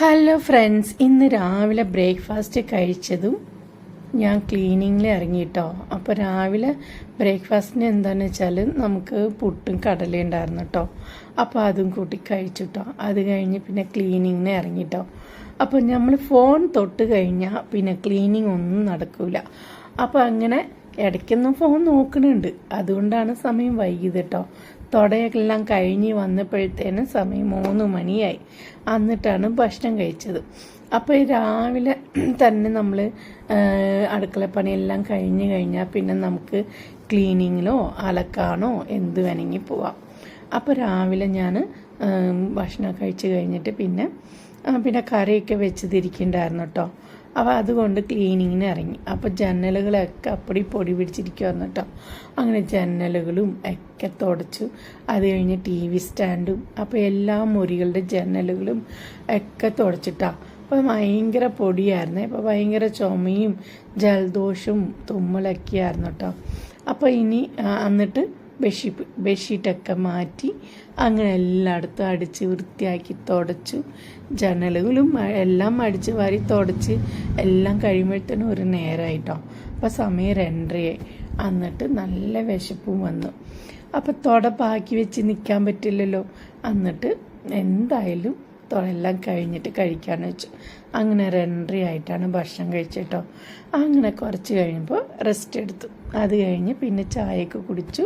Hello friends ഇന്ന് രാവിലെ breakfast കഴിച്ചതും ഞാൻ ക്ലീനിങ്ങിൽ ഇറങ്ങിയിട്ടോ അപ്പോൾ രാവിലെ ബ്രേക്ക്ഫാസ്റ്റിന് എന്താണെന്ന് വെച്ചാൽ നമുക്ക് പുട്ടും കടലയും ഉണ്ടായിരുന്നു കേട്ടോ അപ്പോൾ അതും കൂട്ടി കഴിച്ചു കേട്ടോ അത് കഴിഞ്ഞ് പിന്നെ ക്ലീനിങ്ങിന് ഇറങ്ങിട്ടോ. അപ്പോൾ നമ്മൾ ഫോൺ തൊട്ട് കഴിഞ്ഞാൽ പിന്നെ ക്ലീനിങ് ഒന്നും നടക്കില്ല അപ്പോൾ അങ്ങനെ ഇടയ്ക്കൊന്നും ഫോൺ നോക്കണുണ്ട്. അതുകൊണ്ടാണ് സമയം വൈകിയത് കേട്ടോ തുടയെല്ലാം കഴിഞ്ഞ് വന്നപ്പോഴത്തേനും സമയം മൂന്ന് മണിയായി. എന്നിട്ടാണ് ഭക്ഷണം കഴിച്ചത്. അപ്പോൾ രാവിലെ തന്നെ നമ്മൾ അടുക്കള അടുക്കളപ്പണിയെല്ലാം കഴിഞ്ഞ് കഴിഞ്ഞാൽ പിന്നെ നമുക്ക് ക്ലീനിങ്ങിലോ അലക്കാനോ എന്ത് വേണമെങ്കിൽ പോവാം. അപ്പോൾ രാവിലെ ഞാൻ ഭക്ഷണം കഴിച്ച് കഴിഞ്ഞിട്ട് പിന്നെ പിന്നെ കറിയൊക്കെ വെച്ച് തിരിക്കണ്ടായിരുന്നു കേട്ടോ അപ്പോൾ അതുകൊണ്ട് ക്ലീനിങ്ങിന് ഇറങ്ങി. അപ്പോൾ ജനലുകളൊക്കെ അപ്പടി പൊടി പിടിച്ചിരിക്കുമായിരുന്നു കേട്ടോ. അങ്ങനെ ജനലുകളും ഒക്കെ തുടച്ചു. അത് കഴിഞ്ഞ് ടി വി സ്റ്റാൻഡും അപ്പോൾ എല്ലാ മുറികളുടെ ജനലുകളും ഒക്കെ തുടച്ചിട്ടാ. അപ്പോൾ ഭയങ്കര പൊടിയായിരുന്നു. അപ്പോൾ ഭയങ്കര ചുമയും ജലദോഷവും തുമ്മലൊക്കെ ആയിരുന്നു കേട്ടോ. അപ്പോൾ ഇനി എന്നിട്ട് ബെഡ്ഷീറ്റ് ബെഡ്ഷീറ്റൊക്കെ മാറ്റി അങ്ങനെ എല്ലായിടത്തും അടിച്ച് വൃത്തിയാക്കി തുടച്ചു. ജനലുകളും എല്ലാം അടിച്ച് വാരി തുടച്ച് എല്ലാം കഴിയുമ്പോഴത്തേനും ഒരു നേരമായിട്ടോ അപ്പോൾ സമയം രണ്ടരയായി. എന്നിട്ട് നല്ല വിശപ്പും വന്നു. അപ്പം തുട ബാക്കി വെച്ച് നിൽക്കാൻ പറ്റില്ലല്ലോ. എന്നിട്ട് എന്തായാലും തുടയെല്ലാം കഴിഞ്ഞിട്ട് കഴിക്കാമെന്ന് വെച്ചു. അങ്ങനെ രണ്ടരയായിട്ടാണ് ഭക്ഷണം കഴിച്ചിട്ടോ. അങ്ങനെ കുറച്ച് കഴിയുമ്പോൾ റെസ്റ്റ് എടുത്തു. അത് കഴിഞ്ഞ് പിന്നെ ചായയൊക്കെ കുടിച്ചു.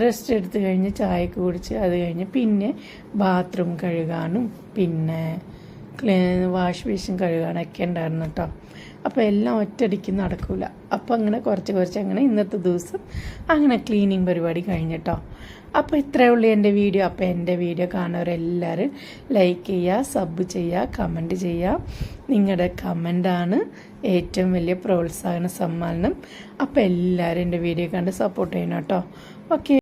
റെസ്റ്റ് എടുത്ത് കഴിഞ്ഞ് ചായയൊക്കെ കുടിച്ച് അത് കഴിഞ്ഞ് പിന്നെ ബാത്റൂം കഴുകാനും പിന്നെ വാഷ് ബേസിൻ കഴുകാനൊക്കെ ഉണ്ടായിരുന്നു കേട്ടോ അപ്പോൾ എല്ലാം ഒറ്റടിക്ക് നടക്കില്ല അപ്പോൾ അങ്ങനെ കുറച്ച് കുറച്ച് അങ്ങനെ ഇന്നത്തെ ദിവസം അങ്ങനെ ക്ലീനിങ് പരിപാടി കഴിഞ്ഞിട്ടോ. അപ്പോൾ ഇത്രയേ ഉള്ളൂ എന്റെ വീഡിയോ. അപ്പോൾ എന്റെ വീഡിയോ കാണുന്നവരെല്ലാവരും ലൈക്ക് ചെയ്യുക സബ് ചെയ്യുക കമന്റ് ചെയ്യുക. നിങ്ങളുടെ കമന്റാണ് ഏറ്റവും വലിയ പ്രോത്സാഹന സമ്മാനം. അപ്പോൾ എല്ലാവരും എന്റെ വീഡിയോ കണ്ട് സപ്പോർട്ട് ചെയ്യണം കേട്ടോ. ഓക്കെ